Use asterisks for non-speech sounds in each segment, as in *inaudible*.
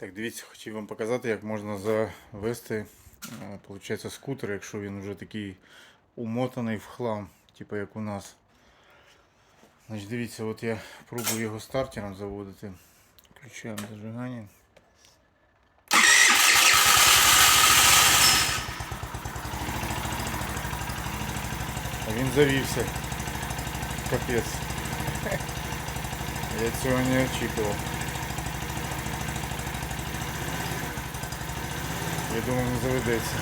Так, дивіться, хотів вам показати, як можна завести е, получається, скутер, якщо він вже такий умотаний в хлам, типу як у нас. Значить, дивіться, от я пробую його стартером заводити. Включаємо зажигання. А він завівся. Капець. *laughs* Я цього не очікував. Я думав не заведеться.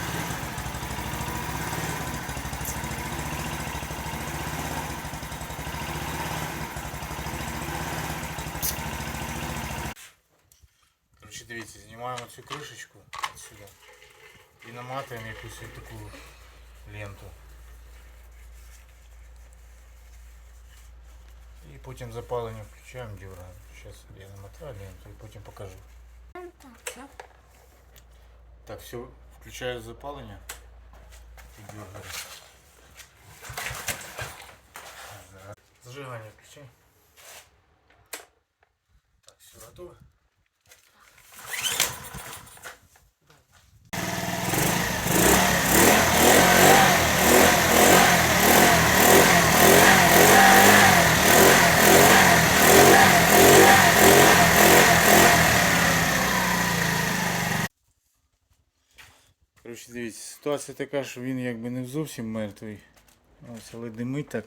Короче, дивіться, знімаємо цю кришечку сюди і наматуємо якусь от таку ленту. І потім запалення включаємо, дюраємо. Зараз я намотаю ленту і потім покажу. Так, все, включаю запалення і дергаю. Зажигання включай. Так, все готово. Коротше, дивіться, ситуація така, що він якби не зовсім мертвий. Ось, але димить так.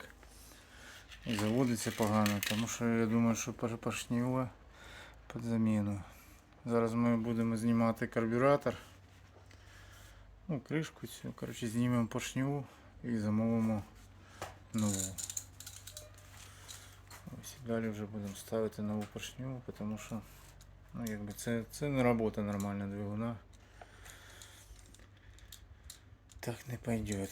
І заводиться погано, тому що я думаю, що поршнева під заміну. Зараз ми будемо знімати карбюратор. Ну, кришку цю. Коротше, знімемо поршневу і замовимо нову. Ось і далі вже будемо ставити нову поршневу, тому що ну, якби це, це не робота нормальна двигуна. Так не пойдет.